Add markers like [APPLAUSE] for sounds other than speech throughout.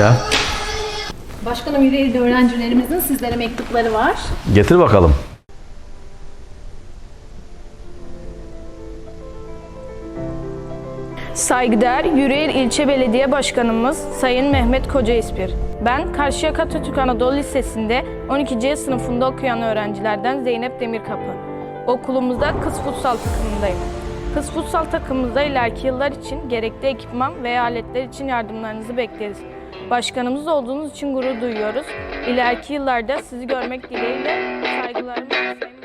ya. Başkanım Yüreğir'de öğrencilerimizin sizlere mektupları var. Getir bakalım. Saygıdeğer Yüreğir İlçe Belediye Başkanımız Sayın Mehmet Koca İspir. Ben Karşıyaka Atatürk Anadolu Lisesi'nde 12C sınıfında okuyan öğrencilerden Zeynep Demirkapı. Okulumuzda kız futsal takımındayım. Kız futsal takımımızda ileriki yıllar için gerekli ekipman ve aletler için yardımlarınızı bekleriz. Başkanımız olduğunuz için gurur duyuyoruz. İleriki yıllarda sizi görmek dileğiyle saygılarımı Sayın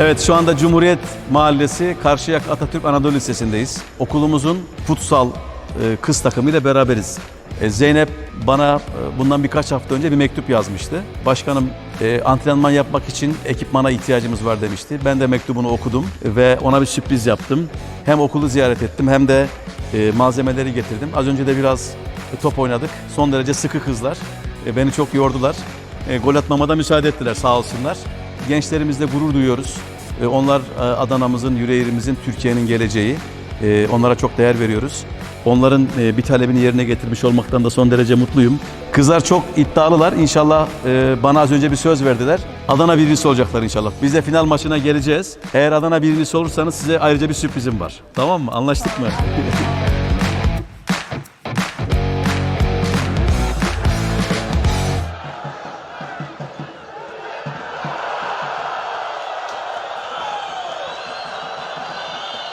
Evet şu anda Cumhuriyet Mahallesi Karşıyaka Atatürk Anadolu Lisesi'ndeyiz. Okulumuzun futsal e, kız takımıyla beraberiz. E, Zeynep bana e, bundan birkaç hafta önce bir mektup yazmıştı. Başkanım antrenman yapmak için ekipmana ihtiyacımız var demişti. Ben de mektubunu okudum ve ona bir sürpriz yaptım. Hem okulu ziyaret ettim hem de malzemeleri getirdim. Az önce de biraz top oynadık. Son derece sıkı kızlar. Beni çok yordular. Gol atmama da müsaade ettiler sağ olsunlar. Gençlerimizle gurur duyuyoruz. E, Onlar e, Adana'mızın, yüreğimizin, Türkiye'nin geleceği. E, Onlara çok değer veriyoruz. Onların e, bir talebini yerine getirmiş olmaktan da son derece mutluyum. Kızlar çok iddialılar. İnşallah e, bana az önce bir söz verdiler. Adana birincisi olacaklar inşallah. Biz de final maçına geleceğiz. Eğer Adana birincisi olursanız size ayrıca bir sürprizim var. Tamam mı? Anlaştık mı? [LAUGHS]